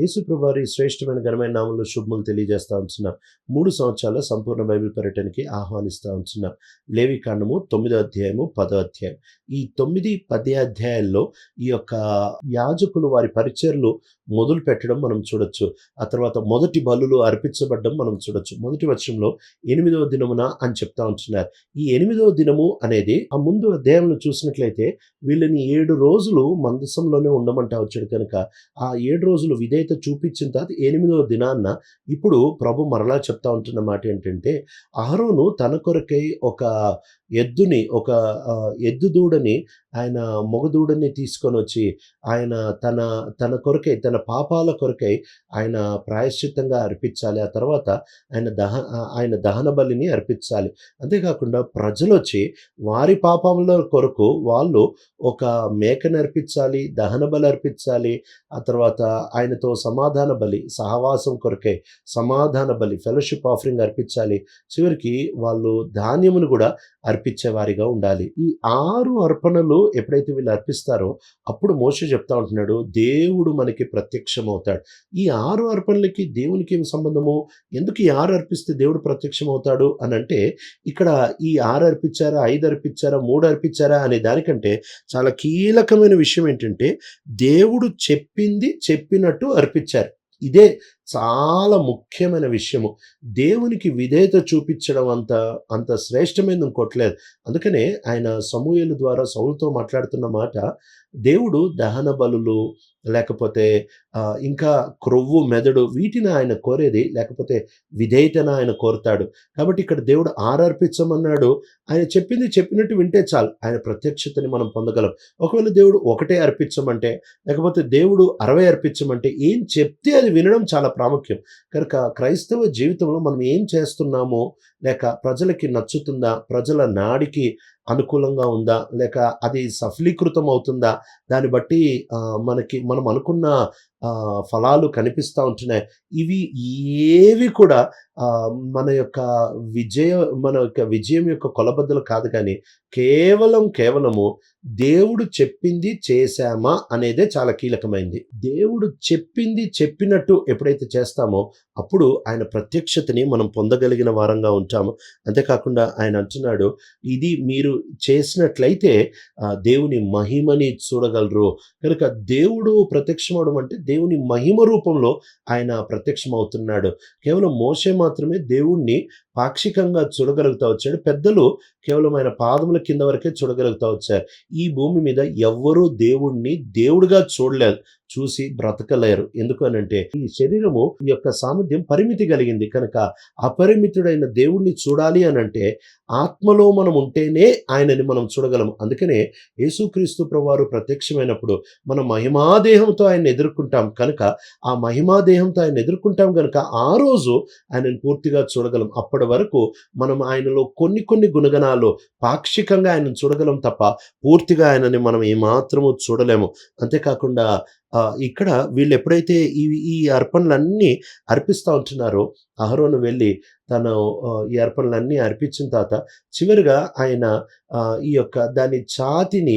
యేసుప్రభారి శ్రేష్టమైన ఘనమైన నామంలో శుభములు తెలియజేస్తా ఉంటున్నాం. మూడు సంవత్సరాల సంపూర్ణ బైబిల్ పర్యటనకి ఆహ్వానిస్తా ఉంటున్నాం. లేవి కాండము తొమ్మిదో అధ్యాయము పదో అధ్యాయం. ఈ తొమ్మిది పది అధ్యాయాల్లో ఈ యొక్క యాజకులు వారి పరిచర్లు మొదలు పెట్టడం మనం చూడొచ్చు. ఆ తర్వాత మొదటి బలులు అర్పించబడ్డం మనం చూడొచ్చు. మొదటి వర్షంలో ఎనిమిదవ దినమున అని చెప్తా ఉంటున్నారు. ఈ ఎనిమిదవ దినము అనేది ఆ ముందు అధ్యాయంలో చూసినట్లయితే వీళ్ళని ఏడు రోజులు మందసంలోనే ఉండమంటా వచ్చాడు కనుక. ఆ ఏడు రోజులు విధేయత చూపించిన తర్వాత ఎనిమిదవ దినాన్న ఇప్పుడు ప్రభు మరలా చెప్తా ఉంటున్న మాట ఏంటంటే అహరోను తన కొరకై ఒక ఎద్దుని ఒక ఎద్దు దూడని ఆయన మొగదూడని తీసుకొని వచ్చి ఆయన తన తన కొరకై తన పాపాల కొరకై ఆయన ప్రాయశ్చిత్తంగా అర్పించాలి. ఆ తర్వాత ఆయన దహ ఆయన దహన బలిని అర్పించాలి. అంతేకాకుండా ప్రజలు వచ్చి వారి పాపముల కొరకు వాళ్ళు ఒక మేకను అర్పించాలి దహన బలి అర్పించాలి. ఆ తర్వాత ఆయనతో సమాధాన బలి సహవాసం కొరకై సమాధాన బలి ఫెలోషిప్ ఆఫరింగ్ అర్పించాలి. చివరికి వాళ్ళు ధాన్యమును కూడా అర్పించేవారిగా ఉండాలి. ఈ ఆరు అర్పణలు ఎప్పుడైతే వీళ్ళు అర్పిస్తారో అప్పుడు మోస చెప్తా ఉంటున్నాడు దేవుడు మనకి ప్రత్యక్షం అవుతాడు ఈ ఆరు అర్పణలకి దేవునికి ఏం సంబంధము? ఎందుకు ఈ ఆరు అర్పిస్తే దేవుడు ప్రత్యక్షం అవుతాడు అని అంటే ఇక్కడ ఈ ఆరు అర్పించారా ఐదు అర్పించారా మూడు అర్పించారా అనే దానికంటే చాలా కీలకమైన విషయం ఏంటంటే దేవుడు చెప్పింది చెప్పినట్టు అర్పించారు. ఇదే చాలా ముఖ్యమైన విషయము. దేవునికి విధేయత చూపించడం అంత అంత శ్రేష్టమైనది ఇంకోట్లేదు అందుకనే ఆయన సమూహల ద్వారా సౌలతో మాట్లాడుతున్న మాట దేవుడు దహన బలులు లేకపోతే ఇంకా క్రొవ్వు మెదడు వీటిని ఆయన కోరేది లేకపోతే విధేయతను ఆయన కోరుతాడు. కాబట్టి ఇక్కడ దేవుడు ఆరర్పించమన్నాడు ఆయన చెప్పింది చెప్పినట్టు వింటే చాలు. ఆయన ప్రత్యక్షతని మనం పొందగలం. ఒకవేళ దేవుడు ఒకటే అర్పించమంటే లేకపోతే దేవుడు అరవై అర్పించమంటే ఏం చెప్తే అది వినడం చాలా ప్రాముఖ్యం. కనుక క్రైస్తవ జీవితంలో మనం ఏం చేస్తున్నామో లేక ప్రజలకి నచ్చుతుందా ప్రజల నాడికి అనుకూలంగా ఉందా లేక అది సఫలీకృతం అవుతుందా దాన్ని బట్టి మనకి మనం అనుకున్న ఫలాలు కనిపిస్తూ ఉంటున్నాయి. ఇవి ఏవి కూడా మన యొక్క విజయ మన యొక్క విజయం యొక్క కొలబద్దలు కాదు కానీ కేవలం కేవలము దేవుడు చెప్పింది చేశామా అనేదే చాలా కీలకమైంది. దేవుడు చెప్పింది చెప్పినట్టు ఎప్పుడైతే చేస్తామో అప్పుడు ఆయన ప్రత్యక్షతని మనం పొందగలిగిన వారంగా ఉంటాము. అంతేకాకుండా ఆయన అంటున్నాడు ఇది మీరు చేసినట్లయితే దేవుని మహిమని చూడగలరు. కనుక దేవుడు ప్రత్యక్షమవడం అంటే దేవుని మహిమ రూపంలో ఆయన ప్రత్యక్షమవుతున్నాడు. కేవలం మోసే మాత్రమే దేవుణ్ణి పాక్షికంగా చూడగలుగుతా వచ్చాడు. పెద్దలు కేవలం ఆయన పాదముల కింద వరకే చూడగలుగుతా వచ్చారు. ఈ భూమి మీద ఎవ్వరూ దేవుణ్ణి దేవుడిగా చూడలేదు. చూసి బ్రతకలేరు. ఎందుకనంటే ఈ శరీరము ఈ యొక్క సామర్థ్యం పరిమితి కలిగింది. కనుక అపరిమితుడైన దేవుణ్ణి చూడాలి అని అంటే ఆత్మలో మనం ఉంటేనే ఆయనని మనం చూడగలం. అందుకనే యేసుక్రీస్తు ప్రభువారు ప్రత్యక్షమైనప్పుడు మనం మహిమాదేహంతో ఆయన ఎదుర్కొంటాం కనుక ఆ మహిమాదేహంతో ఆయన ఎదుర్కొంటాం కనుక ఆ రోజు ఆయనను పూర్తిగా చూడగలం. అప్పటి వరకు మనం ఆయనలో కొన్ని కొన్ని గుణగణాలు పాక్షికంగా ఆయనను చూడగలం తప్ప పూర్తిగా ఆయనని మనం ఏమాత్రము చూడలేము. అంతేకాకుండా ఇక్కడ వీళ్ళు ఎప్పుడైతే ఈ ఈ అర్పణలన్నీ అర్పిస్తూ ఉంటున్నారో అహరోను వెళ్ళి తను ఈ అర్పణలన్నీ అర్పించిన తర్వాత చివరిగా ఆయన ఈ యొక్క దాని ఛాతిని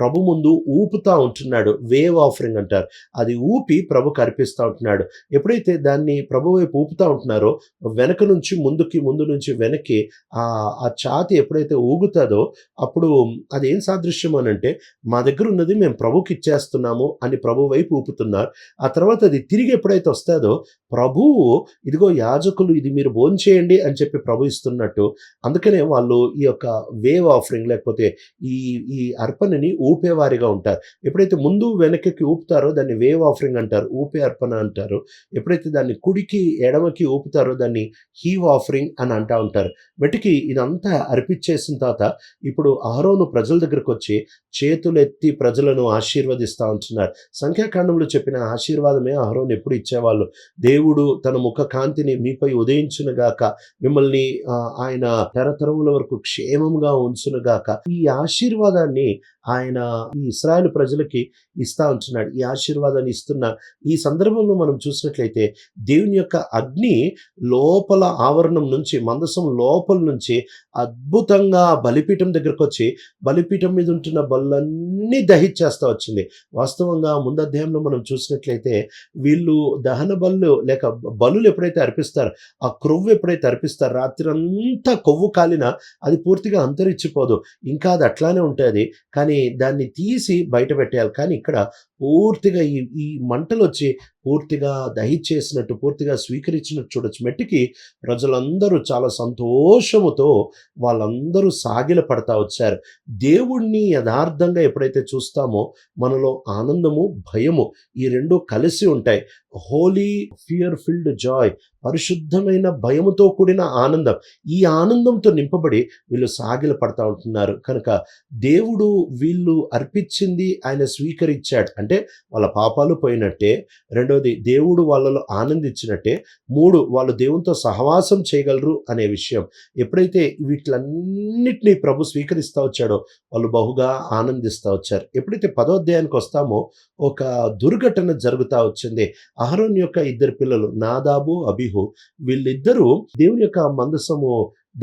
ప్రభు ముందు ఊపుతా ఉంటున్నాడు. వేవ్ ఆఫరింగ్ అంటారు. అది ఊపి ప్రభుకి అర్పిస్తూ ఉంటున్నాడు. ఎప్పుడైతే దాన్ని ప్రభు వైపు ఊపుతా ఉంటున్నారో వెనక నుంచి ముందుకి ముందు నుంచి వెనక్కి ఆ ఆ ఛాతి ఎప్పుడైతే ఊగుతుందో అప్పుడు అది ఏం సాదృశ్యం అని అంటే మా దగ్గర ఉన్నది మేము ప్రభుకి ఇచ్చేస్తున్నాము అని ప్రభు వైపు ఊపుతున్నారు. ఆ తర్వాత అది తిరిగి ఎప్పుడైతే వస్తుందో ప్రభువు ఇదిగో యాజకులు ఇది మీరు భోంచేయండి అని చెప్పి ప్రభు ఇస్తున్నట్టు అందుకనే వాళ్ళు ఈ యొక్క వేవ్ ఆఫరింగ్ లేకపోతే ఈ ఈ అర్పణని ఊపేవారిగా ఉంటారు. ఎప్పుడైతే ముందు వెనకకి ఊపుతారో దాన్ని వేవ్ ఆఫరింగ్ అంటారు ఊపే అర్పణ అంటారు. ఎప్పుడైతే దాన్ని కుడికి ఎడమకి ఊపుతారో దాన్ని హీవ్ ఆఫరింగ్ అని అంటా ఉంటారు. వెటికి ఇదంతా అర్పించేసిన తర్వాత ఇప్పుడు అహరోను ప్రజల దగ్గరకు వచ్చి చేతులెత్తి ప్రజలను ఆశీర్వదిస్తూ ఉంటున్నారు. సంఖ్యాకాండంలో చెప్పిన ఆశీర్వాదమే ఆహరోను ఎప్పుడు ఇచ్చేవాళ్ళు. దేవుడు తన ముఖ కాంతిని మీపై ఉదయించునుగాక మిమ్మల్ని ఆ, ఆయన తరతరముల వరకు క్షేమంగా ఉంచునుగాక ఈ ఆశీర్వాదాన్ని ఆయన ఈ ఇస్రాయల్ ప్రజలకి ఇస్తా ఉంటున్నాడు ఈ ఆశీర్వాదాన్ని ఇస్తున్న ఈ సందర్భంలో మనం చూసినట్లయితే దేవుని యొక్క అగ్ని లోపల ఆవరణం నుంచి మందసం లోపల నుంచి అద్భుతంగా బలిపీఠం దగ్గరకు వచ్చి బలిపీఠం మీద ఉంటున్న బలులన్నీ దహించేస్తా వచ్చింది. వాస్తవంగా ముందు అధ్యాయంలో మనం చూసినట్లయితే వీళ్ళు దహన బల్లు లేక బలులు ఎప్పుడైతే అర్పిస్తారు ఆ క్రొవ్వు ఎప్పుడైతే అర్పిస్తారు రాత్రి అంతా కొవ్వు కాలినా అది పూర్తిగా అంతరించిపోదు. ఇంకా అది అట్లానే ఉంటుంది. కానీ దాన్ని తీసి బయట పెట్టేయాలి. కానీ ఇక్కడ పూర్తిగా ఈ ఈ మంటలు వచ్చి పూర్తిగా దహిచేసినట్టు పూర్తిగా స్వీకరించినట్టు చూడొచ్చు. మెట్టికి ప్రజలందరూ చాలా సంతోషముతో వాళ్ళందరూ సాగిల పడతా వచ్చారు. దేవుణ్ణి యథార్థంగా ఎప్పుడైతే చూస్తామో మనలో ఆనందము భయము ఈ రెండు కలిసి ఉంటాయి. హోలీ ఫియర్ ఫిల్డ్ జాయ్ పరిశుద్ధమైన భయముతో కూడిన ఆనందం. ఈ ఆనందంతో నింపబడి వీళ్ళు సాగిల పడతా ఉంటున్నారు. కనుక దేవుడు వీళ్ళు అర్పించింది ఆయన స్వీకరించాడు. అంటే వాళ్ళ పాపాలు పోయినట్టే రెండు రెండవది దేవుడు వాళ్ళలో ఆనందించినట్టే మూడు వాళ్ళు దేవునితో సహవాసం చేయగలరు అనే విషయం. ఎప్పుడైతే వీటిలన్నిటినీ ప్రభు స్వీకరిస్తూ వచ్చాడో వాళ్ళు బహుగా ఆనందిస్తూ వచ్చారు. ఎప్పుడైతే పదో అధ్యాయానికి వస్తామో ఒక దుర్ఘటన జరుగుతూ వచ్చింది. అహరోన్ యొక్క ఇద్దరు పిల్లలు నాదాబు అభిహు వీళ్ళిద్దరూ దేవుని యొక్క మందసము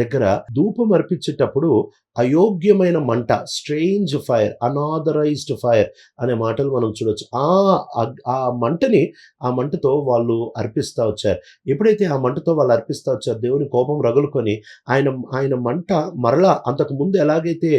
దగ్గర ధూపం అర్పించేటప్పుడు అయోగ్యమైన మంట స్ట్రేంజ్ ఫైర్ అనాథరైజ్డ్ ఫైర్ అనే మాటలు మనం చూడొచ్చు. ఆ ఆ మంటని ఆ మంటతో వాళ్ళు అర్పిస్తా వచ్చారు. ఎప్పుడైతే ఆ మంటతో వాళ్ళు అర్పిస్తా వచ్చారు దేవుని కోపం రగులుకొని ఆయన ఆయన మంట మరలా అంతకు ముందు ఎలాగైతే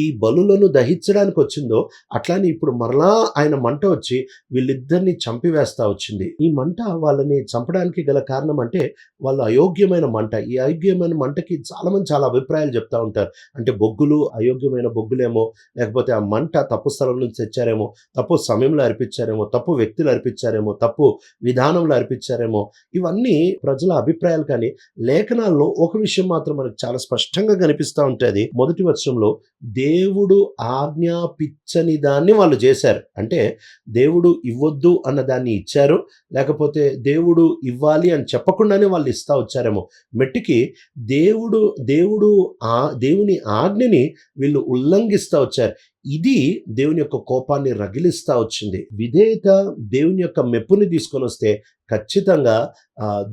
ఈ బలులను దహించడానికి వచ్చిందో అట్లానే ఇప్పుడు మరలా ఆయన మంట వచ్చి వీళ్ళిద్దరిని చంపివేస్తా వచ్చింది. ఈ మంట వాళ్ళని చంపడానికి గల కారణం అంటే వాళ్ళు అయోగ్యమైన మంట. ఈ అయోగ్యమైన మంటకి చాలామంది చాలా అభిప్రాయాలు చెప్తా ఉంటారు. అంటే బొగ్గులు అయోగ్యమైన బొగ్గులేమో లేకపోతే ఆ మంట తప్పు స్థలం నుంచి తెచ్చారేమో తప్పు సమయంలో అర్పించారేమో తప్పు వ్యక్తులు అర్పించారేమో తప్పు విధానంలో అర్పించారేమో ఇవన్నీ ప్రజల అభిప్రాయాలు కానీ లేఖనాల్లో ఒక విషయం మాత్రం మనకు చాలా స్పష్టంగా కనిపిస్తూ ఉంటుంది. మొదటి వర్షంలో దేవుడు ఆజ్ఞాపించని దాన్ని వాళ్ళు చేశారు. అంటే దేవుడు ఇవ్వద్దు అన్న దాన్ని ఇచ్చారు లేకపోతే దేవుడు ఇవ్వాలి అని చెప్పకుండానే వాళ్ళు ఇస్తా వచ్చారేమో. మెట్టికి దేవుడు దేవుడు ఆ దేవుని ఆజ్ఞని వీళ్ళు ఉల్లంఘిస్తా వచ్చారు. ఇది దేవుని యొక్క కోపాన్ని రగిలిస్తా వచ్చింది. విధేయత దేవుని యొక్క మెప్పుని తీసుకొని వస్తే ఖచ్చితంగా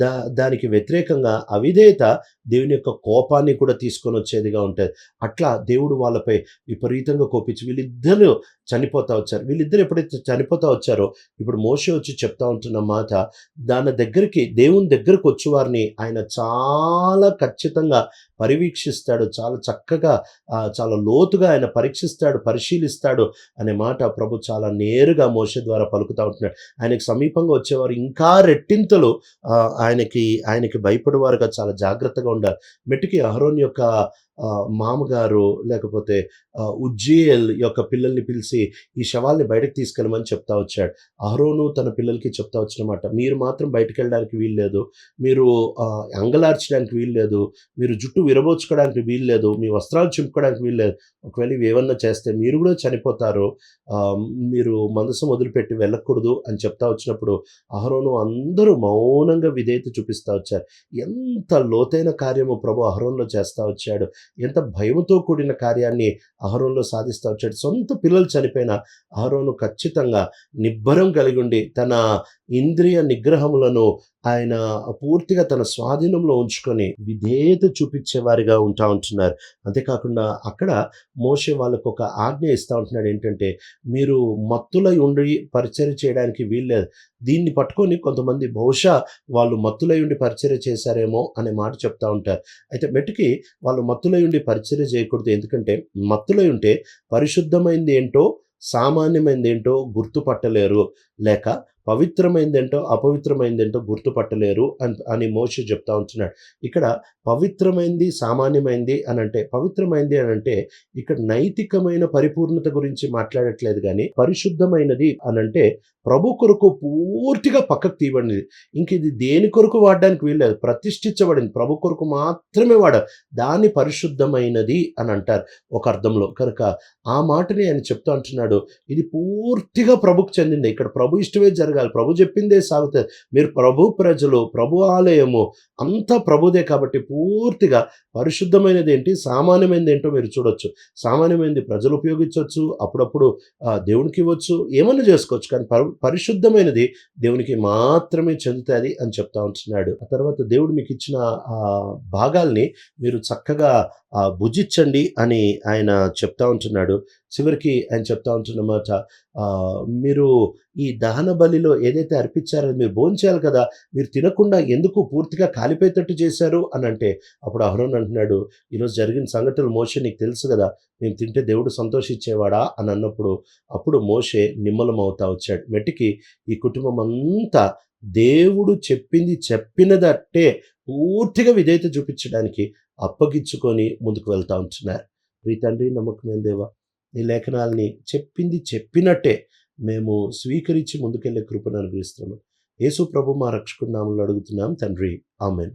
దా దానికి వ్యతిరేకంగా అవిధేయత దేవుని యొక్క కోపాన్ని కూడా తీసుకొని వచ్చేదిగా ఉంటుంది. అట్లా దేవుడు వాళ్ళపై విపరీతంగా కోపించి వీళ్ళిద్దరూ చనిపోతా వచ్చారు. వీళ్ళిద్దరు ఎప్పుడైతే చనిపోతా వచ్చారో ఇప్పుడు మోసే వచ్చి చెప్తా ఉంటున్న మాట దాని దగ్గరికి దేవుని దగ్గరకు వచ్చి వారిని ఆయన చాలా ఖచ్చితంగా పరివీక్షిస్తాడు చాలా చక్కగా చాలా లోతుగా ఆయన పరీక్షిస్తాడు పరిశీలిస్తాడు అనే మాట ప్రభు చాలా నేరుగా మోస ద్వారా పలుకుతా ఉంటున్నాడు. ఆయనకు సమీపంగా వచ్చేవారు ఇంకా రెట్టింతలు ఆయనకి ఆయనకి భయపడేవారుగా చాలా జాగ్రత్తగా ఉండాలి. మెట్టుకి అహరోన్ యొక్క మామగారు లేకపోతే ఆ, ఉజ్జీయల్ యొక్క పిల్లల్ని పిలిచి ఈ శవాల్ని బయటకు తీసుకెళ్ళమని చెప్తా వచ్చాడు. అహరోను తన పిల్లలకి చెప్తా వచ్చినమాట మీరు మాత్రం బయటకు వెళ్ళడానికి వీల్లేదు. మీరు అంగలార్చడానికి వీల్లేదు. మీరు జుట్టు విరబోచుకోవడానికి వీల్లేదు. మీ వస్త్రాలు చింపుకోవడానికి వీల్లేదు. ఒకవేళ ఇవి ఏమన్నా చేస్తే మీరు కూడా చనిపోతారు. మీరు మనసు వదిలిపెట్టి వెళ్ళకూడదు అని చెప్తా వచ్చినప్పుడు అహరోను అందరూ మౌనంగా విధేయత చూపిస్తూ వచ్చారు. ఎంత లోతైన కార్యము ప్రభు అహరోన్లో చేస్తూ వచ్చాడు. ఎంత భయంతో కూడిన కార్యాన్ని అహరోన్లో సాధిస్తూ వచ్చాడు సొంత పిల్లలు చనిపోయిన అహరోను ఖచ్చితంగా నిబ్బరం కలిగి ఉండి తన ఇంద్రియ నిగ్రహములను ఆయన పూర్తిగా తన స్వాధీనంలో ఉంచుకొని విధేయత చూపించేవారిగా ఉంటా ఉంటున్నారు. అంతేకాకుండా అక్కడ మోషే వాళ్ళకు ఒక ఆజ్ఞ ఇస్తూ ఉంటున్నాడు ఏంటంటే మీరు మత్తులై ఉండి పరిచయం చేయడానికి వీల్లేదు. దీన్ని పట్టుకొని కొంతమంది బహుశా వాళ్ళు మత్తులై ఉండి పరిచయం చేశారేమో అనే మాట చెప్తా ఉంటారు. అయితే మెట్టుకి వాళ్ళు మత్తులై ఉండి పరిచయం చేయకూడదు. ఎందుకంటే మత్తులై ఉంటే పరిశుద్ధమైంది ఏంటో సామాన్యమైనది ఏంటో గుర్తుపట్టలేరు. లేక పవిత్రమైందేంటో అపవిత్రమైందేంటో గుర్తుపట్టలేరు అని అని మోష చెప్తా ఉంటున్నాడు. ఇక్కడ పవిత్రమైంది సామాన్యమైంది అని అంటే పవిత్రమైంది అని అంటే ఇక్కడ నైతికమైన పరిపూర్ణత గురించి మాట్లాడట్లేదు కానీ పరిశుద్ధమైనది అని అంటే ప్రభు కొరకు పూర్తిగా పక్కకు తీయబడినది. ఇంక ఇది దేని కొరకు వాడడానికి వీల్లేదు? ప్రతిష్ఠించబడింది. ప్రభు కొరకు మాత్రమే వాడారు. దాన్ని పరిశుద్ధమైనది అని అంటారు ఒక అర్థంలో. కనుక ఆ మాటని ఆయన చెప్తా అంటున్నాడు ఇది పూర్తిగా ప్రభుకు చెందింది. ఇక్కడ ప్రభు ఇష్టమే జరగాలి. సాగాలి ప్రభు చెప్పిందే సాగుతుంది మీరు ప్రభు ప్రజలు ప్రభు ఆలయము అంతా ప్రభుదే కాబట్టి పూర్తిగా పరిశుద్ధమైనది ఏంటి? సామాన్యమైనది ఏంటో మీరు చూడొచ్చు. సామాన్యమైనది ప్రజలు ఉపయోగించవచ్చు అప్పుడప్పుడు దేవునికి ఇవ్వచ్చు ఏమన్నా చేసుకోవచ్చు. కానీ పరిశుద్ధమైనది దేవునికి మాత్రమే చెందుతుంది అని చెప్తా ఉంటున్నాడు. ఆ తర్వాత దేవుడు మీకు ఇచ్చిన ఆ భాగాల్ని మీరు చక్కగా భుజించండి అని ఆయన చెప్తా ఉంటున్నాడు. చివరికి ఆయన చెప్తా ఉంటున్నమాట మీరు ఈ దహన బలిలో ఏదైతే అర్పించారో మీరు భోంచేయాలి కదా మీరు తినకుండా ఎందుకు పూర్తిగా కాలిపోయేటట్టు చేశారు? అని అంటే అప్పుడు అహరోన్ అంటున్నాడు ఈరోజు జరిగిన సంఘటనలు మోషే నీకు తెలుసు కదా మేము తింటే దేవుడు సంతోషించేవాడా అని అన్నప్పుడు అప్పుడు మోషే నిమ్మలం అవుతా వచ్చాడు. మెట్టికి ఈ కుటుంబం అంతా దేవుడు చెప్పింది చెప్పినదట్టే పూర్తిగా విధేయత చూపించడానికి అప్పగించుకొని ముందుకు వెళ్తా ఉంటున్నారు. ప్రీ తండ్రి నమ్మకమైన దేవా ఈ లేఖనాల్ని చెప్పింది చెప్పినట్టే మేము స్వీకరించి ముందుకెళ్ళే కృపను అనుగ్రహిస్తున్నాము. యేసు ప్రభు మా రక్షకుడు నామంలో అడుగుతున్నాం. తండ్రి ఆమెన్.